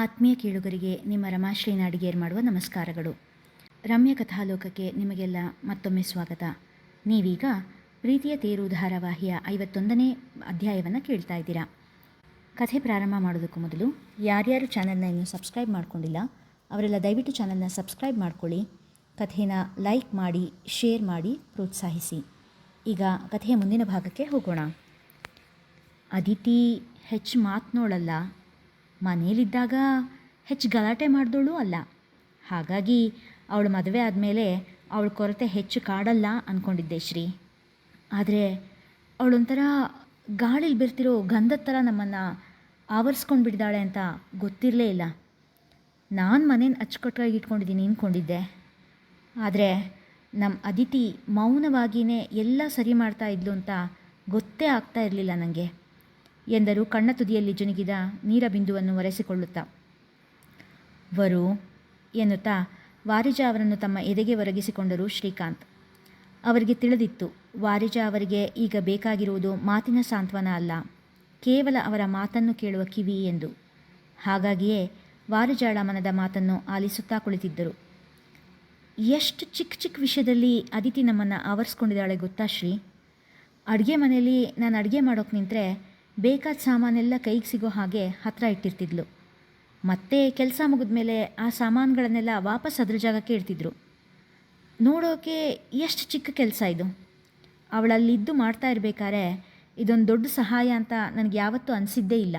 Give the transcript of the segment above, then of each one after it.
ಆತ್ಮೀಯ ಕೇಳುಗರಿಗೆ ನಿಮ್ಮ ರಮಾಶ್ರೀ ನಾಡಿಗೇರ್ ಮಾಡುವ ನಮಸ್ಕಾರಗಳು. ರಮ್ಯ ಕಥಾಲೋಕಕ್ಕೆ ನಿಮಗೆಲ್ಲ ಮತ್ತೊಮ್ಮೆ ಸ್ವಾಗತ. ನೀವೀಗ ಪ್ರೀತಿಯ ತೇರು ಧಾರಾವಾಹಿಯ ಐವತ್ತೊಂದನೇ ಅಧ್ಯಾಯವನ್ನು ಕೇಳ್ತಾ ಇದ್ದೀರಾ. ಕಥೆ ಪ್ರಾರಂಭ ಮಾಡೋದಕ್ಕೂ ಮೊದಲು ಯಾರ್ಯಾರು ಚಾನಲ್ನ ಇನ್ನೂ ಸಬ್ಸ್ಕ್ರೈಬ್ ಮಾಡ್ಕೊಂಡಿಲ್ಲ, ಅವರೆಲ್ಲ ದಯವಿಟ್ಟು ಚಾನಲ್ನ ಸಬ್ಸ್ಕ್ರೈಬ್ ಮಾಡ್ಕೊಳ್ಳಿ, ಕಥೆನ ಲೈಕ್ ಮಾಡಿ, ಶೇರ್ ಮಾಡಿ, ಪ್ರೋತ್ಸಾಹಿಸಿ. ಈಗ ಕಥೆಯ ಮುಂದಿನ ಭಾಗಕ್ಕೆ ಹೋಗೋಣ. ಅದಿತಿ, ಹೆಚ್ಚು ಮಾತನೋಳಲ್ಲ ಮನೇಲಿದ್ದಾಗ ಹೆಚ್ಚು ಗಲಾಟೆ ಮಾಡಿದವಳು ಅಲ್ಲ. ಹಾಗಾಗಿ ಅವಳು ಮದುವೆ ಆದಮೇಲೆ ಅವಳ ಕೊರತೆ ಹೆಚ್ಚು ಕಾಡಲ್ಲ ಅಂದ್ಕೊಂಡಿದ್ದೆ ಶ್ರೀ. ಆದರೆ ಅವಳೊಂಥರ ಗಾಳಿಲಿ ಬೆರ್ತಿರೋ ಗಂಧದ ಥರ ನಮ್ಮನ್ನು ಆವರಿಸ್ಕೊಂಡು ಬಿಟ್ಟಿದ್ದಾಳೆ ಅಂತ ಗೊತ್ತಿರಲೇ ಇಲ್ಲ. ನಾನು ಮನೇನ ಅಚ್ಚುಕಟ್ಟಾಗಿ ಇಟ್ಕೊಂಡಿದ್ದೀನಿ ಅಂದ್ಕೊಂಡಿದ್ದೆ ಆದರೆ ನಮ್ಮ ಅದಿತಿ ಮೌನವಾಗಿಯೇ ಎಲ್ಲ ಸರಿ ಮಾಡ್ತಾ ಇದ್ಲು ಅಂತ ಗೊತ್ತೇ ಆಗ್ತಾ ಇರಲಿಲ್ಲ ನನಗೆ ಎಂದರು ಕಣ್ಣ ತುದಿಯಲ್ಲಿ ಜುನುಗಿದ ನೀರ ಬಿಂದುವನ್ನು ಒರೆಸಿಕೊಳ್ಳುತ್ತಾ. ವರು, ಎನ್ನುತ್ತಾ ವಾರಿಜಾ ಅವರನ್ನು ತಮ್ಮ ಎದೆಗೆ ಒರಗಿಸಿಕೊಂಡರು ಶ್ರೀಕಾಂತ್. ಅವರಿಗೆ ತಿಳಿದಿತ್ತು, ವಾರಿಜಾ ಅವರಿಗೆ ಈಗ ಬೇಕಾಗಿರುವುದು ಮಾತಿನ ಸಾಂತ್ವನ ಅಲ್ಲ, ಕೇವಲ ಅವರ ಮಾತನ್ನು ಕೇಳುವ ಕಿವಿ ಎಂದು. ಹಾಗಾಗಿಯೇ ವಾರಿಜಾಳ ಮನದ ಮಾತನ್ನು ಆಲಿಸುತ್ತಾ ಕುಳಿತಿದ್ದರು. ಎಷ್ಟು ಚಿಕ್ಕ ಚಿಕ್ಕ ವಿಷಯದಲ್ಲಿ ಅದಿತಿ ನಮ್ಮನ್ನು ಆವರಿಸ್ಕೊಂಡಿದ್ದಾಳೆ ಗೊತ್ತಾ ಶ್ರೀ? ಅಡುಗೆ ಮನೆಯಲ್ಲಿ ನಾನು ಅಡುಗೆ ಮಾಡೋಕೆ ನಿಂತರೆ ಬೇಕಾದ ಸಾಮಾನೆಲ್ಲ ಕೈಗೆ ಸಿಗೋ ಹಾಗೆ ಹತ್ತಿರ ಇಟ್ಟಿರ್ತಿದ್ಲು. ಮತ್ತೆ ಕೆಲಸ ಮುಗಿದ ಮೇಲೆ ಆ ಸಾಮಾನುಗಳನ್ನೆಲ್ಲ ವಾಪಸ್ ಅದ್ರ ಜಾಗಕ್ಕೆ ಇಡ್ತಿದ್ರು. ನೋಡೋಕೆ ಎಷ್ಟು ಚಿಕ್ಕ ಕೆಲಸ ಇದು. ಅವಳಲ್ಲಿದ್ದು ಮಾಡ್ತಾ ಇರಬೇಕಾದ್ರೆ ಇದೊಂದು ದೊಡ್ಡ ಸಹಾಯ ಅಂತ ನನಗೆ ಯಾವತ್ತೂ ಅನಿಸಿದ್ದೇ ಇಲ್ಲ.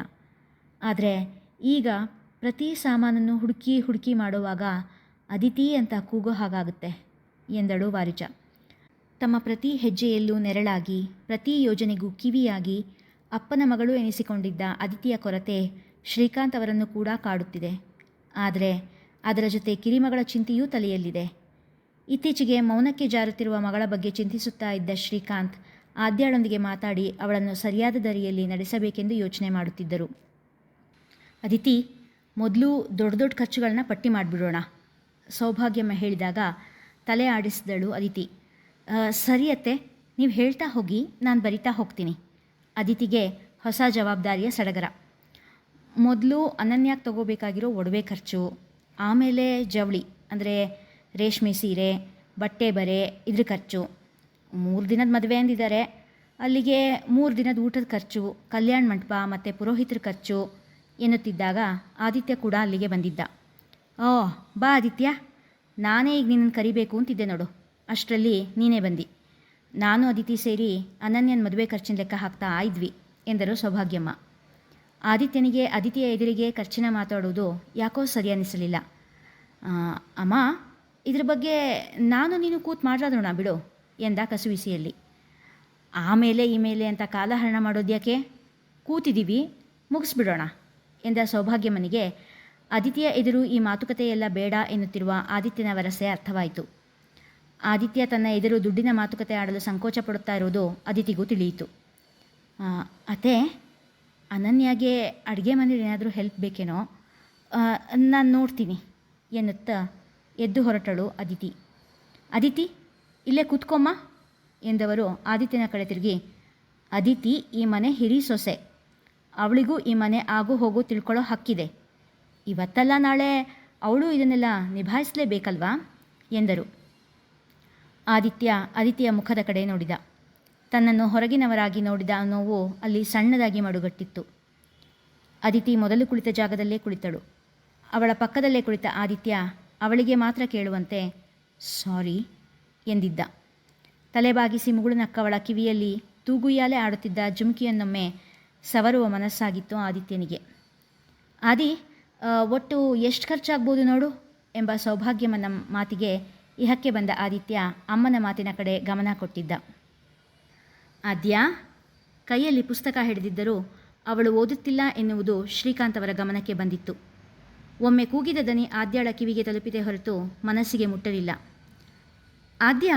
ಆದರೆ ಈಗ ಪ್ರತಿ ಸಾಮಾನನ್ನು ಹುಡುಕಿ ಹುಡುಕಿ ಮಾಡುವಾಗ ಅದಿತಿ ಅಂತ ಕೂಗೋ ಹಾಗಾಗುತ್ತೆ ಎಂದಳು ವಾರಿಜ. ತಮ್ಮ ಪ್ರತಿ ಹೆಜ್ಜೆಯಲ್ಲೂ ನೆರಳಾಗಿ, ಪ್ರತಿ ಯೋಜನೆಗೂ ಕಿವಿಯಾಗಿ ಅಪ್ಪನ ಮಗಳು ಎನಿಸಿಕೊಂಡಿದ್ದ ಅದಿತಿಯ ಕೊರತೆ ಶ್ರೀಕಾಂತ್ ಅವರನ್ನು ಕೂಡ ಕಾಡುತ್ತಿದೆ. ಆದರೆ ಅದರ ಜೊತೆ ಕಿರಿಮಗಳ ಚಿಂತೆಯೂ ತಲೆಯಲ್ಲಿದೆ. ಇತ್ತೀಚೆಗೆ ಮೌನಕ್ಕೆ ಜಾರುತ್ತಿರುವ ಮಗಳ ಬಗ್ಗೆ ಚಿಂತಿಸುತ್ತಾ ಇದ್ದ ಶ್ರೀಕಾಂತ್ ಆದ್ಯಾಳೊಂದಿಗೆ ಮಾತಾಡಿ ಅವಳನ್ನು ಸರಿಯಾದ ದಾರಿಯಲ್ಲಿ ನಡೆಸಬೇಕೆಂದು ಯೋಚನೆ ಮಾಡುತ್ತಿದ್ದರು. ಅದಿತಿ ಮೊದಲು ದೊಡ್ಡ ದೊಡ್ಡ ಖರ್ಚುಗಳನ್ನ ಪಟ್ಟಿ ಮಾಡಿಬಿಡೋಣ, ಸೌಭಾಗ್ಯಮ್ಮ ಹೇಳಿದಾಗ ತಲೆ ಆಡಿಸಿದಳು ಅದಿತಿ ಸರಿಯತ್ತೆ ನೀವು ಹೇಳ್ತಾ ಹೋಗಿ, ನಾನು ಬರಿತಾ ಹೋಗ್ತೀನಿ. ಅದಿತಿಗೆ ಹೊಸ ಜವಾಬ್ದಾರಿಯ ಸಡಗರ. ಮೊದಲು ಅನನ್ಯಾಗೆ ತಗೋಬೇಕಾಗಿರೋ ಒಡವೆ ಖರ್ಚು, ಆಮೇಲೆ ಜವಳಿ, ಅಂದರೆ ರೇಷ್ಮೆ ಸೀರೆ, ಬಟ್ಟೆ ಬರೆ, ಇದ್ರ ಖರ್ಚು. ಮೂರು ದಿನದ ಮದುವೆ ಅಂದಿದ್ದಾರೆ ಅಲ್ಲಿಗೆ ಮೂರು ದಿನದ ಊಟದ ಖರ್ಚು, ಕಲ್ಯಾಣ ಮಂಟಪ ಮತ್ತು ಪುರೋಹಿತರ ಖರ್ಚು ಎನ್ನುತ್ತಿದ್ದಾಗ ಆದಿತ್ಯ ಕೂಡ ಅಲ್ಲಿಗೆ ಬಂದಿದ್ದ. ಓ, ಬಾ ಆದಿತ್ಯ. ನಾನೇ ಈಗ ನಿನ್ನನ್ನು ಕರಿಬೇಕು ಅಂತಿದ್ದೆ ನೋಡು. ಅಷ್ಟರಲ್ಲಿ ನೀನೇ ಬಂದಿ. ನಾನು ಅದಿತಿ ಸೇರಿ ಅನನ್ಯನ ಮದುವೆ ಖರ್ಚಿನ ಲೆಕ್ಕ ಹಾಕ್ತಾ ಇದ್ವಿ, ಎಂದರು ಸೌಭಾಗ್ಯಮ್ಮ. ಆದಿತ್ಯನಿಗೆ, ಅದಿತಿಯ ಎದುರಿಗೆ ಖರ್ಚಿನ ಮಾತಾಡುವುದು ಯಾಕೋ ಸರಿ ಅನ್ನಿಸಲಿಲ್ಲ ಅಮ್ಮ, ಇದ್ರ ಬಗ್ಗೆ ನಾನು ನೀನು ಕೂತ್ ಮಾತಾಡೋಣ ಬಿಡು, ಎಂದ ಕಸುವಿಸಿಯಲ್ಲಿ. ಆಮೇಲೆ ಈ ಮೇಲೆ ಅಂತ ಕಾಲಹರಣ ಮಾಡೋದ್ಯಾಕೆ ಕೂತಿದ್ದೀವಿ ಮುಗಿಸ್ಬಿಡೋಣ, ಎಂದ ಸೌಭಾಗ್ಯಮ್ಮನಿಗೆ. ಅದಿತಿಯ ಎದುರು ಈ ಮಾತುಕತೆಯೆಲ್ಲ ಬೇಡ ಎನ್ನುತ್ತಿರುವ ಆದಿತ್ಯನ ವರಸೆ ಅರ್ಥವಾಯಿತು. ಆದಿತ್ಯ ತನ್ನ ಎದುರು ದುಡ್ಡಿನ ಮಾತುಕತೆ ಆಡಲು ಸಂಕೋಚ ಪಡುತ್ತಾ ಇರುವುದು ಅದಿತಿಗೂ ತಿಳಿಯಿತು. ಅತೆ ಅನನ್ಯಾಗೆ ಅಡುಗೆ ಮನೇಲಿ ಏನಾದರೂ ಹೆಲ್ಪ್ ಬೇಕೇನೋ? ನಾನು ನೋಡ್ತೀನಿ, ಎನ್ನುತ್ತಾ ಎದ್ದು ಹೊರಟಳು ಅದಿತಿ ಅದಿತಿ ಇಲ್ಲೇ ಕೂತ್ಕೊಮ್ಮ, ಎಂದವರು ಆದಿತ್ಯನ ಕಡೆ ತಿರುಗಿ ಅದಿತಿ ಈ ಮನೆ ಹಿರಿ ಸೊಸೆ. ಅವಳಿಗೂ ಈ ಮನೆ ಆಗು ಹೋಗು ತಿಳ್ಕೊಳ್ಳೋ ಹಕ್ಕಿದೆ. ಇವತ್ತಲ್ಲ ನಾಳೆ ಅವಳು ಇದನ್ನೆಲ್ಲ ನಿಭಾಯಿಸಲೇಬೇಕಲ್ವಾ? ಎಂದರು. ಆದಿತ್ಯ ಅದಿತಿಯ ಮುಖದ ಕಡೆ ನೋಡಿದ. ತನ್ನನ್ನು ಹೊರಗಿನವರಾಗಿ ನೋಡಿದ ನೋವು ಅಲ್ಲಿ ಸಣ್ಣದಾಗಿ ಮಡುಗಟ್ಟಿತ್ತು. ಅದಿತಿ ಮೊದಲು ಕುಳಿತ ಜಾಗದಲ್ಲೇ ಕುಳಿತಳು. ಅವಳ ಪಕ್ಕದಲ್ಲೇ ಕುಳಿತ ಆದಿತ್ಯ ಅವಳಿಗೆ ಮಾತ್ರ ಕೇಳುವಂತೆ, ಸಾರಿ, ಎಂದಿದ್ದ. ತಲೆಬಾಗಿಸಿ ಮುಗುಳು ನಕ್ಕವಳ ಕಿವಿಯಲ್ಲಿ ತೂಗುಯ್ಯಾಲೆ ಆಡುತ್ತಿದ್ದ ಜುಮ್ಕಿಯನ್ನೊಮ್ಮೆ ಸವರುವ ಮನಸ್ಸಾಗಿತ್ತು ಆದಿತ್ಯನಿಗೆ. ಆದಿ ಒಟ್ಟು ಎಷ್ಟು ಖರ್ಚಾಗ್ಬೋದು ನೋಡು? ಎಂಬ ಸೌಭಾಗ್ಯಮನ ಮಾತಿಗೆ ಇಹಕ್ಕೆ ಬಂದ ಆದಿತ್ಯ ಅಮ್ಮನ ಮಾತಿನ ಕಡೆ ಗಮನ ಕೊಟ್ಟಿದ್ದ. ಆದ್ಯಾ, ಕೈಯಲ್ಲಿ ಪುಸ್ತಕ ಹಿಡಿದಿದ್ದರೂ ಅವಳು ಓದುತ್ತಿಲ್ಲ ಎನ್ನುವುದು ಶ್ರೀಕಾಂತ್ ಅವರ ಗಮನಕ್ಕೆ ಬಂದಿತ್ತು. ಒಮ್ಮೆ ಕೂಗಿದ ದನಿ ಆದ್ಯಾಳ ಕಿವಿಗೆ ತಲುಪಿದೆ ಹೊರತು ಮನಸ್ಸಿಗೆ ಮುಟ್ಟಲಿಲ್ಲ. ಆದ್ಯ,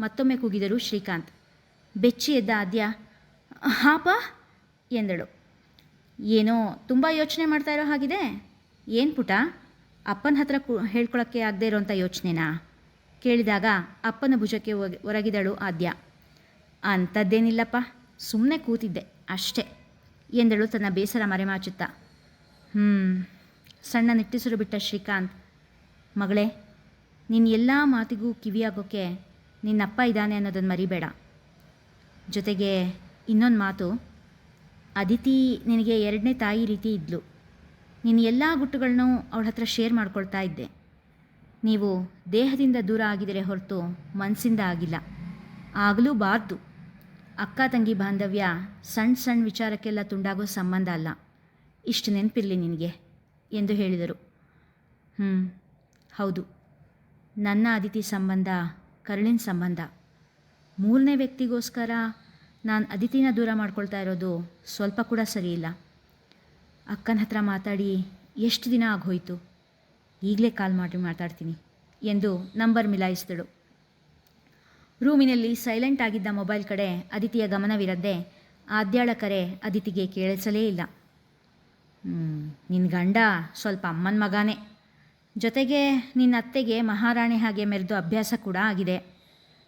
ಮತ್ತೊಮ್ಮೆ ಕೂಗಿದರು ಶ್ರೀಕಾಂತ್. ಬೆಚ್ಚಿ ಎದ್ದ ಆದ್ಯ, ಹಾಪ ಎಂದಳು. ಏನೋ ತುಂಬ ಯೋಚನೆ ಮಾಡ್ತಾ ಇರೋ ಹಾಗಿದೆ? ಏನು ಪುಟ? ಅಪ್ಪನ ಹತ್ರ ಕು ಹೇಳ್ಕೊಳ್ಳೋಕ್ಕೆ ಆಗದೆ ಇರೋಂಥ ಯೋಚನೆನಾ? ಕೇಳಿದಾಗ ಅಪ್ಪನ ಭುಜಕ್ಕೆ ಒರಗಿದಳು ಆದ್ಯ. ಅಂಥದ್ದೇನಿಲ್ಲಪ್ಪ ಸುಮ್ಮನೆ ಕೂತಿದ್ದೆ ಅಷ್ಟೇ ಎಂದಳು ತನ್ನ ಬೇಸರ ಮರೆಮಾಚುತ್ತಾ. ಹ್ಞೂ ಸಣ್ಣ ನಿಟ್ಟಿಸಿರು ಬಿಟ್ಟ ಶ್ರೀಕಾಂತ್. ಮಗಳೇ ನಿನ್ನ ಎಲ್ಲ ಮಾತಿಗೂ ಕಿವಿಯಾಗೋಕ್ಕೆ ನಿನ್ನಪ್ಪ ಇದ್ದಾನೆ ಅನ್ನೋದನ್ನು ಮರಿಬೇಡ. ಜೊತೆಗೆ ಇನ್ನೊಂದು ಮಾತು, ಅದಿತಿ ನಿನಗೆ ಎರಡನೇ ತಾಯಿ ರೀತಿ ಇದ್ಲು. ನಿನ್ನ ಎಲ್ಲ ಗುಟ್ಟುಗಳನ್ನೂ ಅವಳ ಹತ್ರ ಶೇರ್ ಮಾಡ್ಕೊಳ್ತಾ ಇದ್ದೆ. ನೀವು ದೇಹದಿಂದ ದೂರ ಆಗಿದರೆ ಹೊರತು ಮನಸ್ಸಿಂದ ಆಗಿಲ್ಲ. ಆಗಲೂ ಬಾರ್ದು. ಅಕ್ಕ, ತಂಗಿ, ಬಾಂಧವ್ಯ ಸಣ್ಣ ಸಣ್ಣ ವಿಚಾರಕ್ಕೆಲ್ಲ ತುಂಡಾಗೋ ಸಂಬಂಧ ಅಲ್ಲ. ಇಷ್ಟು ನೆನಪಿರಲಿ ನಿನಗೆ ಎಂದು ಹೇಳಿದರು. ಹ್ಞೂ ಹೌದು. ನನ್ನ ಅದಿತಿ ಸಂಬಂಧ, ಕರುಳಿನ ಸಂಬಂಧ. ಮೂರನೇ ವ್ಯಕ್ತಿಗೋಸ್ಕರ ನಾನು ಅದಿತಿನ ದೂರ ಮಾಡ್ಕೊಳ್ತಾ ಇರೋದು ಸ್ವಲ್ಪ ಕೂಡ ಸರಿಯಿಲ್ಲ ಅಕ್ಕನ ಹತ್ರ ಮಾತಾಡಿ ಎಷ್ಟು ದಿನ ಆಗೋಯ್ತು? ಈಗಲೇ ಕಾಲ್ ಮಾಡಿ ಮಾತಾಡ್ತೀನಿ ಎಂದು ನಂಬರ್ ಮಿಲಾಯಿಸಿದಳು. ರೂಮಿನಲ್ಲಿ ಸೈಲೆಂಟ್ ಆಗಿದ್ದ ಮೊಬೈಲ್ ಕಡೆ ಅದಿತಿಯ ಗಮನವಿರದ್ದೇ ಆದ್ಯಾಳ ಕರೆ ಅದಿತಿಗೆ ಕೇಳಿಸಲೇ ಇಲ್ಲ. ನಿನ್ನ ಗಂಡ ಸ್ವಲ್ಪ ಅಮ್ಮನ ಮಗಾನೇ. ಜೊತೆಗೆ ನಿನ್ನ ಅತ್ತೆಗೆ ಮಹಾರಾಣಿ ಹಾಗೆ ಮೆರೆದು ಅಭ್ಯಾಸ ಕೂಡ ಆಗಿದೆ.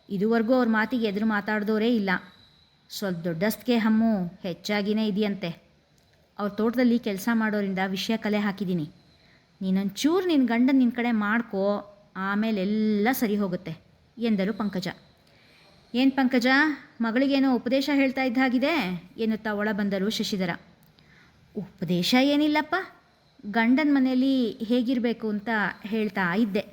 ಇದುವರೆಗೂ ಅವ್ರ ಮಾತಿಗೆ ಎದುರು ಮಾತಾಡಿದವರೇ ಇಲ್ಲ. ಸ್ವಲ್ಪ ದೊಡ್ಡಸ್ತಿಗೆ ಹಮ್ಮು ಹೆಚ್ಚಾಗಿನೇ ಇದೆಯಂತೆ. ಅವ್ರ ತೋಟದಲ್ಲಿ ಕೆಲಸ ಮಾಡೋರಿಂದ ವಿಷಯ ಕಲೆ ಹಾಕಿದ್ದೀನಿ ನೀನೊಂಚೂರು ನಿನ್ನ ಗಂಡನ ನಿನ್ನ ಕಡೆ ಮಾಡ್ಕೋ, ಆಮೇಲೆ ಎಲ್ಲ ಸರಿ ಹೋಗುತ್ತೆ, ಎಂದರು ಪಂಕಜ. ಏನು ಪಂಕಜ, ಮಗಳಿಗೇನೋ ಉಪದೇಶ ಹೇಳ್ತಾ ಇದ್ದಾಗಿದೆ, ಎನ್ನುತ್ತಾ ಒಳ ಬಂದರು ಶಶಿಧರ. ಉಪದೇಶ ಏನಿಲ್ಲಪ್ಪ, ಗಂಡನ ಮನೆಯಲ್ಲಿ ಹೇಗಿರಬೇಕು ಅಂತ ಹೇಳ್ತಾ ಇದ್ದೆ.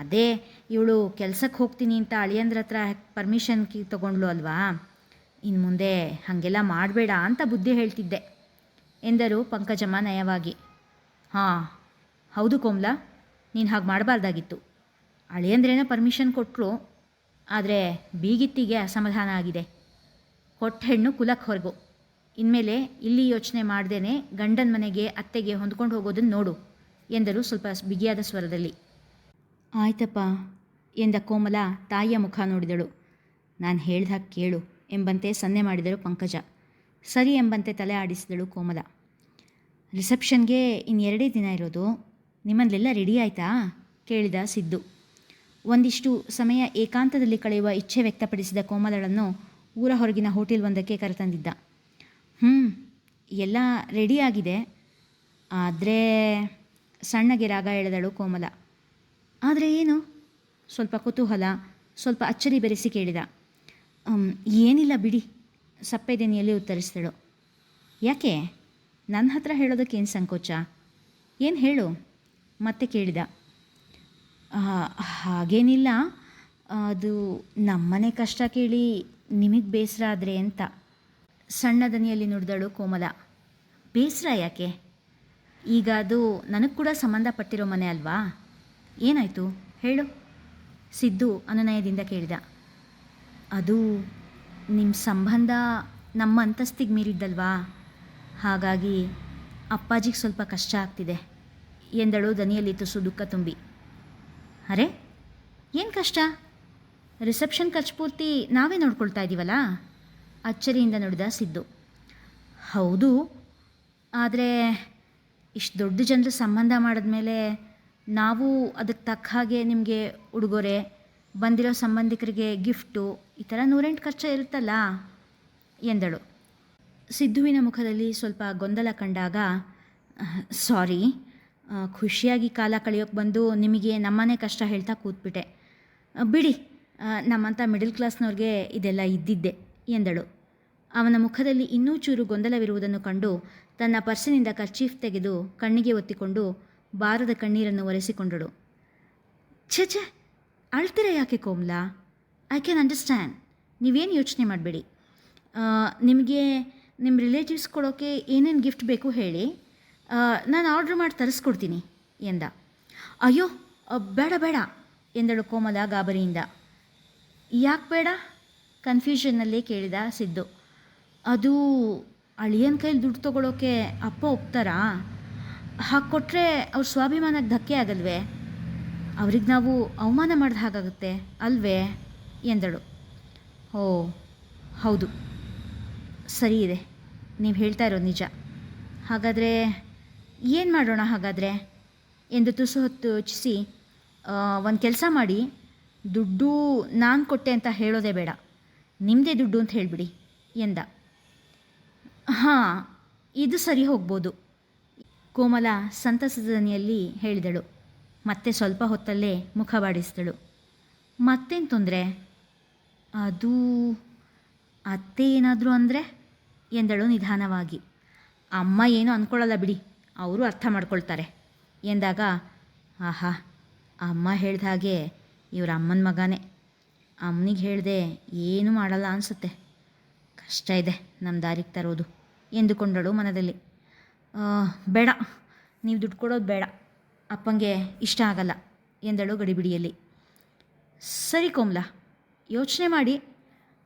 ಅದೇ, ಇವಳು ಕೆಲಸಕ್ಕೆ ಹೋಗ್ತೀನಿ ಅಂತ ಅಳಿಯಂದ್ರ ಹತ್ರ ಪರ್ಮಿಷನ್ ಕಿ ತೊಗೊಂಡ್ಲು ಅಲ್ವಾ? ಇನ್ನು ಮುಂದೆ ಹಾಗೆಲ್ಲ ಮಾಡಬೇಡ ಅಂತ ಬುದ್ಧಿ ಹೇಳ್ತಿದ್ದೆ, ಎಂದರು ಪಂಕಜಮ್ಮ ನಯವಾಗಿ. ಹಾಂ, ಹೌದು ಕೋಮ್ಲಾ. ನೀನು ಹಾಗೆ ಮಾಡಬಾರ್ದಾಗಿತ್ತು. ಅಳಿಯಂದ್ರೇನೋ ಪರ್ಮಿಷನ್ ಕೊಟ್ಟರು ಆದರೆ ಬೀಗಿತ್ತಿಗೆ ಅಸಮಾಧಾನ ಆಗಿದೆ. ಕೊಟ್ಟ ಹೆಣ್ಣು ಕುಲಕ್ಕೆ ಹೊರಗು. ಇನ್ಮೇಲೆ ಇಲ್ಲಿ ಯೋಚನೆ ಮಾಡ್ದೇನೆ ಗಂಡನ ಮನೆಗೆ, ಅತ್ತೆಗೆ ಹೊಂದ್ಕೊಂಡು ಹೋಗೋದನ್ನು ನೋಡು, ಎಂದರು ಸ್ವಲ್ಪ ಬಿಗಿಯಾದ ಸ್ವರದಲ್ಲಿ. ಆಯ್ತಪ್ಪ, ಎಂದ ಕೋಮಲ ತಾಯಿಯ ಮುಖ ನೋಡಿದಳು. ನಾನು ಹೇಳ್ದಾಗ ಕೇಳು, ಎಂಬಂತೆ ಸನ್ನೆ ಮಾಡಿದಳು ಪಂಕಜ. ಸರಿ ಎಂಬಂತೆ ತಲೆ ಆಡಿಸಿದಳು ಕೋಮಲ. ರಿಸೆಪ್ಷನ್ಗೆ ಇನ್ನೆರಡೇ ದಿನ ಇರೋದು. ನಿಮ್ಮಲ್ಲೆಲ್ಲ ರೆಡಿ ಆಯಿತಾ? ಕೇಳಿದ ಸಿದ್ದು. ಒಂದಿಷ್ಟು ಸಮಯ ಏಕಾಂತದಲ್ಲಿ ಕಳೆಯುವ ಇಚ್ಛೆ ವ್ಯಕ್ತಪಡಿಸಿದ ಕೋಮಲಳನ್ನು ಊರ ಹೊರಗಿನ ಹೋಟೆಲ್ ಒಂದಕ್ಕೆ ಕರೆತಂದಿದ್ದ. ಹ್ಞೂ ಎಲ್ಲ ರೆಡಿ ಆಗಿದೆ. ಆದರೆ ಸಣ್ಣಗೆ ರಾಗ ಎಳೆದಳು ಕೋಮಲ. ಆದರೆ ಏನು? ಸ್ವಲ್ಪ ಕುತೂಹಲ, ಸ್ವಲ್ಪ ಅಚ್ಚರಿ ಬೆರೆಸಿ ಕೇಳಿದ. ಏನಿಲ್ಲ ಬಿಡಿ ಸಪ್ಪೆದೆನಿಯಲ್ಲಿ ಉತ್ತರಿಸಿದಳು. ಯಾಕೆ? ನನ್ನ ಹತ್ರ ಹೇಳೋದಕ್ಕೇನು ಸಂಕೋಚ? ಏನು ಹೇಳು? ಮತ್ತೆ ಕೇಳಿದ. "ಆ, ಹಾಗೇನಿಲ್ಲ. ಅದು ನಮ್ಮನೆ ಕಷ್ಟ ಕೇಳಿ ನಿಮಗೆ ಬೇಸರ ಆದರೆ ಅಂತ. ಸಣ್ಣ ದನಿಯಲ್ಲಿ ನುಡಿದಳು ಕೋಮಲ. ಬೇಸರ ಯಾಕೆ? ಈಗ ಅದು ನನಗೆ ಕೂಡ ಸಂಬಂಧಪಟ್ಟಿರೋ ಮನೆ ಅಲ್ವಾ? ಏನಾಯಿತು? ಹೇಳು. ಸಿದ್ದು ಅನುನಯದಿಂದ ಕೇಳಿದ. ಅದು ನಿಮ್ಮ ಸಂಬಂಧ ನಮ್ಮ ಅಂತಸ್ತಿಗೆ ಮೀರಿದ್ದಲ್ವಾ? ಹಾಗಾಗಿ ಅಪ್ಪಾಜಿಗೆ ಸ್ವಲ್ಪ ಕಷ್ಟ ಆಗ್ತಿದೆ. ಎಂದಳು ದನಿಯಲ್ಲಿ ತುಸು ದುಃಖ ತುಂಬಿ. ಅರೆ, ಏನು ಕಷ್ಟ? ರಿಸೆಪ್ಷನ್ ಖರ್ಚು ಪೂರ್ತಿ ನಾವೇ ನೋಡ್ಕೊಳ್ತಾ ಇದ್ದೀವಲ್ಲ ಅಚ್ಚರಿಯಿಂದ ನುಡಿದ ಸಿದ್ದು. ಹೌದು, ಆದರೆ ಇಷ್ಟು ದೊಡ್ಡ ಜನರ ಸಂಬಂಧ ಮಾಡಿದ್ಮೇಲೆ ನಾವು ಅದಕ್ಕೆ ತಕ್ಕ ಹಾಗೆ ನಿಮಗೆ ಉಡುಗೊರೆ, ಬಂದಿರೋ ಸಂಬಂಧಿಕರಿಗೆ ಗಿಫ್ಟು, ಈ ಥರ ನೂರೆಂಟು ಖರ್ಚು ಇರುತ್ತಲ್ಲ? ಎಂದಳು. ಸಿದ್ದುವಿನ ಮುಖದಲ್ಲಿ ಸ್ವಲ್ಪ ಗೊಂದಲ ಕಂಡಾಗ ಸಾರಿ. ಖುಷಿಯಾಗಿ ಕಾಲ ಕಳೆಯೋಕ್ಕೆ ಬಂದು ನಿಮಗೆ ನಮ್ಮನೆ ಕಷ್ಟ ಹೇಳ್ತಾ ಕೂತ್ಬಿಟ್ಟೆ. ಬಿಡಿ. ನಮ್ಮಂಥ ಮಿಡಲ್ ಕ್ಲಾಸ್ನವ್ರಿಗೆ ಇದೆಲ್ಲ ಇದ್ದಿದ್ದೆ, ಎಂದಳು. ಅವನ ಮುಖದಲ್ಲಿ ಇನ್ನೂ ಚೂರು ಗೊಂದಲವಿರುವುದನ್ನು ಕಂಡು ತನ್ನ ಪರ್ಸಿನಿಂದ ಕರ್ಚೀಫ್ ತೆಗೆದು ಕಣ್ಣಿಗೆ ಒತ್ತಿಕೊಂಡು ಬಾರದ ಕಣ್ಣೀರನ್ನು ಒರೆಸಿಕೊಂಡಳು. ಛೆ ಛೆ. ಅಳ್ತೀರ ಯಾಕೆ ಕೋಮ್ಲಾ? ಐ ಕ್ಯಾನ್ ಅಂಡರ್ಸ್ಟ್ಯಾಂಡ್ ನೀವೇನು ಯೋಚನೆ ಮಾಡಬೇಡಿ. ನಿಮಗೆ ನಿಮ್ಮ ರಿಲೇಟಿವ್ಸ್ ಕೊಡೋಕ್ಕೆ ಏನೇನು ಗಿಫ್ಟ್ ಬೇಕು ಹೇಳಿ ನಾನು ಆರ್ಡ್ರ್ ಮಾಡಿ ತರಿಸ್ಕೊಡ್ತೀನಿ ಎಂದ. ಅಯ್ಯೋ ಬೇಡ ಬೇಡ ಎಂದಳು ಕೋಮಲ ಗಾಬರಿಯಿಂದ. ಯಾಕೆ ಬೇಡ? ಕನ್ಫ್ಯೂಷನ್ನಲ್ಲಿ ಕೇಳಿದ ಸಿದ್ದು. ಅದು ಅಳಿಯನ ಕೈಲಿ ದುಡ್ಡು ತೊಗೊಳೋಕ್ಕೆ ಅಪ್ಪ ಒಪ್ತಾರಾ? ಹಾಗೆ ಕೊಟ್ಟರೆ ಅವ್ರ ಸ್ವಾಭಿಮಾನಕ್ಕೆ ಧಕ್ಕೆ ಆಗಲ್ವೇ? ಅವ್ರಿಗೆ ನಾವು ಅವಮಾನ ಮಾಡಿದ ಹಾಗಾಗುತ್ತೆ ಅಲ್ವೇ? ಎಂದಳು. ಓ, ಹೌದು. ಸರಿ ಇದೆ. ನೀವು ಹೇಳ್ತಾ ಇರೋದು ನಿಜ. ಹಾಗಾದರೆ ಏನು ಮಾಡೋಣ ಹಾಗಾದರೆ? ಎಂದು ತುಸು ಹೊತ್ತು ಯೋಚಿಸಿ ಒಂದು ಕೆಲಸ ಮಾಡಿ. ದುಡ್ಡು ನಾನು ಕೊಟ್ಟೆ ಅಂತ ಹೇಳೋದೇ ಬೇಡ. ನಿಮ್ಮದೇ ದುಡ್ಡು ಅಂತ ಹೇಳಿಬಿಡಿ, ಎಂದ. ಹಾಂ, ಇದು ಸರಿ ಹೋಗ್ಬೋದು. ಕೋಮಲ ಸಂತಸದನಿಯಲ್ಲಿ ಹೇಳಿದಳು. ಮತ್ತೆ ಸ್ವಲ್ಪ ಹೊತ್ತಲ್ಲೇ ಮುಖ ಬಾಡಿಸಿದಳು. ಮತ್ತೇನು ತೊಂದರೆ? ಅದು ಅತ್ತೆ ಏನಾದರೂ ಅಂದರೆ? ಎಂದಳು ನಿಧಾನವಾಗಿ. ಅಮ್ಮ ಏನು ಅಂದ್ಕೊಳ್ಳಲ್ಲ ಬಿಡಿ, ಅವರು ಅರ್ಥ ಮಾಡ್ಕೊಳ್ತಾರೆ ಎಂದಾಗ, ಆಹಾ, ಅಮ್ಮ ಹೇಳ್ದ ಹಾಗೆ ಇವ್ರ ಅಮ್ಮನ ಮಗನೇ. ಅಮ್ಮನಿಗೆ ಹೇಳಿದೆ ಏನೂ ಮಾಡಲ್ಲ ಅನಿಸುತ್ತೆ. ಕಷ್ಟ ಇದೆ ನಮ್ಮ ದಾರಿಗೆ ತರೋದು ಎಂದುಕೊಂಡಳು ಮನದಲ್ಲಿ. ಬೇಡ, ನೀವು ದುಡ್ಡು ಕೊಡೋದು ಬೇಡ, ಅಪ್ಪಂಗೆ ಇಷ್ಟ ಆಗಲ್ಲ ಎಂದಳು ಗಡಿಬಿಡಿಯಲ್ಲಿ. ಸರಿ ಕೋಮ್ಲ, ಯೋಚನೆ ಮಾಡಿ,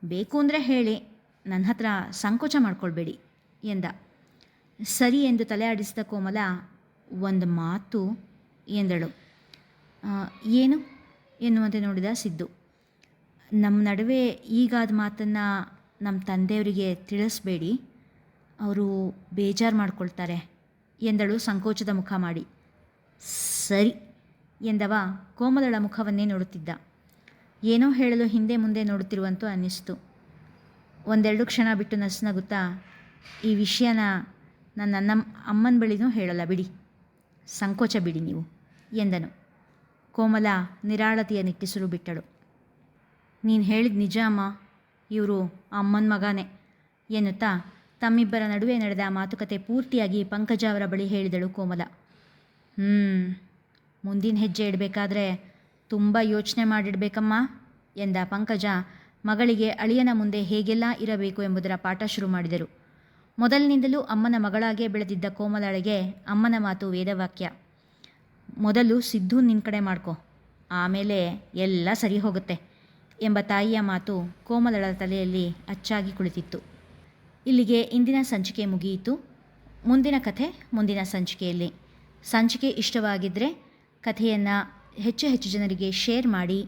ಬೇಕು ಅಂದರೆ ಹೇಳಿ ನನ್ನ ಹತ್ರ ಸಂಕೋಚ ಮಾಡ್ಕೊಳ್ಬೇಡಿ ಎಂದ. ಸರಿ ಎಂದು ತಲೆ ಆಡಿಸಿದ ಕೋಮಲ ಒಂದು ಮಾತು ಎಂದಳು. ಏನು ಎನ್ನುವಂತೆ ನೋಡಿದ ಸಿದ್ದು. ನಮ್ಮ ನಡುವೆ ಈಗಾದ ಮಾತನ್ನು ನಮ್ಮ ತಂದೆಯವರಿಗೆ ತಿಳಿಸ್ಬೇಡಿ. ಅವರು ಬೇಜಾರು ಮಾಡ್ಕೊಳ್ತಾರೆ ಎಂದಳು ಸಂಕೋಚದ ಮುಖ ಮಾಡಿ. ಸರಿ ಎಂದವ ಕೋಮಲಳ ಮುಖವನ್ನೇ ನೋಡುತ್ತಿದ್ದ. ಏನೋ ಹೇಳಲು ಹಿಂದೆ ಮುಂದೆ ನೋಡುತ್ತಿರುವಂತೂ ಅನ್ನಿಸ್ತು. ಒಂದೆರಡು ಕ್ಷಣ ಬಿಟ್ಟು ನಸುನಗುತ್ತಾ ಈ ವಿಷಯನ ನನ್ನ ನನ್ನ ಅಮ್ಮನ ಬಳಿನೂ ಹೇಳಲ್ಲ ಬಿಡಿ. ಸಂಕೋಚ ಬಿಡಿ ನೀವು, ಎಂದನು. ಕೋಮಲ ನಿರಾಳತೆಯ ನಿಟ್ಟಿಸಲು ಬಿಟ್ಟಳು. ನೀನು ಹೇಳಿದ ನಿಜ ಅಮ್ಮ. ಇವರು ಅಮ್ಮನ ಮಗನೇ, ಎನ್ನುತ್ತಾ ತಮ್ಮಿಬ್ಬರ ನಡುವೆ ನಡೆದ ಮಾತುಕತೆ ಪೂರ್ತಿಯಾಗಿ ಪಂಕಜ ಅವರ ಬಳಿ ಹೇಳಿದಳು ಕೋಮಲ. ಹ್ಞೂ ಮುಂದಿನ ಹೆಜ್ಜೆ ಇಡಬೇಕಾದ್ರೆ ತುಂಬ ಯೋಚನೆ ಮಾಡಿಡಬೇಕಮ್ಮ, ಎಂದ ಪಂಕಜ ಮಗಳಿಗೆ ಅಳಿಯನ ಮುಂದೆ ಹೇಗೆಲ್ಲ ಇರಬೇಕು ಎಂಬುದರ ಪಾಠ ಶುರು ಮಾಡಿದರು. ಮೊದಲಿನಿಂದಲೂ ಅಮ್ಮನ ಮಗಳಾಗೆ ಬೆಳೆದಿದ್ದ ಕೋಮಲಾಳಿಗೆ ಅಮ್ಮನ ಮಾತು ವೇದವಾಕ್ಯ. ಮೊದಲು ಸಿದ್ದು ನಿನ್ನ ಕಡೆ ಮಾಡ್ಕೊ, ಆಮೇಲೆ ಎಲ್ಲ ಸರಿ ಹೋಗುತ್ತೆ ಎಂಬ ತಾಯಿಯ ಮಾತು ಕೋಮಲಳ ತಲೆಯಲ್ಲಿ ಅಚ್ಚಾಗಿ ಕುಳಿತಿತ್ತು. ಇಲ್ಲಿಗೆ ಇಂದಿನ ಸಂಚಿಕೆ ಮುಗಿಯಿತು. ಮುಂದಿನ ಕಥೆ ಮುಂದಿನ ಸಂಚಿಕೆಯಲ್ಲಿ. ಸಂಚಿಕೆ ಇಷ್ಟವಾಗಿದ್ದರೆ ಕಥೆಯನ್ನು ಹೆಚ್ಚು ಹೆಚ್ಚು ಜನರಿಗೆ ಶೇರ್ ಮಾಡಿ,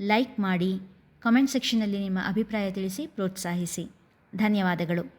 ಲೈಕ್ ಮಾಡಿ ಕಮೆಂಟ್ ಸೆಕ್ಷನ್ನಲ್ಲಿ ನಿಮ್ಮ ಅಭಿಪ್ರಾಯ ತಿಳಿಸಿ ಪ್ರೋತ್ಸಾಹಿಸಿ. ಧನ್ಯವಾದಗಳು.